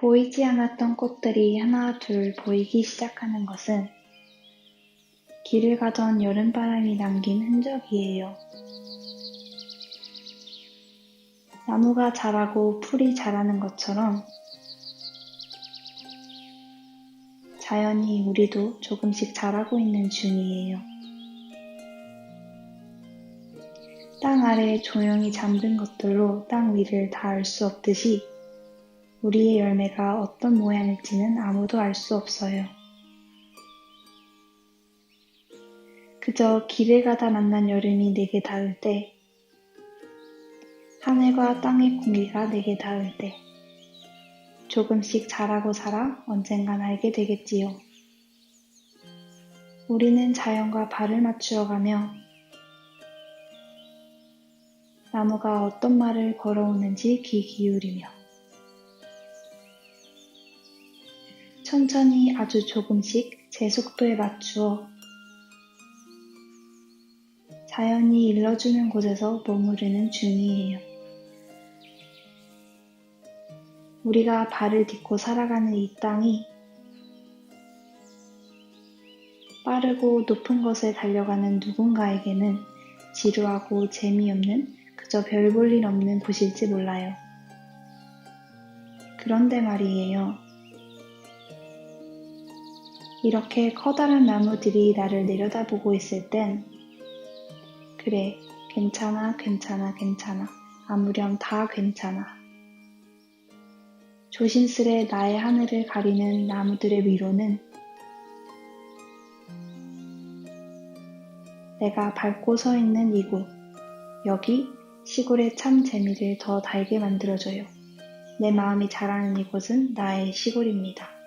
보이지 않았던 꽃들이 하나 둘 보이기 시작하는 것은 길을 가던 여름바람이 남긴 흔적이에요. 나무가 자라고 풀이 자라는 것처럼 자연히 우리도 조금씩 자라고 있는 중이에요. 땅 아래에 조용히 잠든 것들로 땅 위를 다알수 없듯이 우리의 열매가 어떤 모양일지는 아무도 알 수 없어요. 그저 길을 가다 만난 여름이 내게 닿을 때, 하늘과 땅의 공기가 내게 닿을 때, 조금씩 자라고 자라 언젠간 알게 되겠지요. 우리는 자연과 발을 맞추어 가며 나무가 어떤 말을 걸어오는지 귀 기울이며 천천히 아주 조금씩 제 속도에 맞추어 자연이 일러주는 곳에서 머무르는 중이에요. 우리가 발을 딛고 살아가는 이 땅이 빠르고 높은 곳에 달려가는 누군가에게는 지루하고 재미없는 그저 별 볼 일 없는 곳일지 몰라요. 그런데 말이에요. 이렇게 커다란 나무들이 나를 내려다보고 있을 땐, 그래, 괜찮아, 괜찮아, 괜찮아. 아무렴 다 괜찮아. 조심스레 나의 하늘을 가리는 나무들의 위로는 내가 밟고 서 있는 이곳, 여기 시골의 참 재미를 더 달게 만들어줘요. 내 마음이 자라는 이곳은 나의 시골입니다.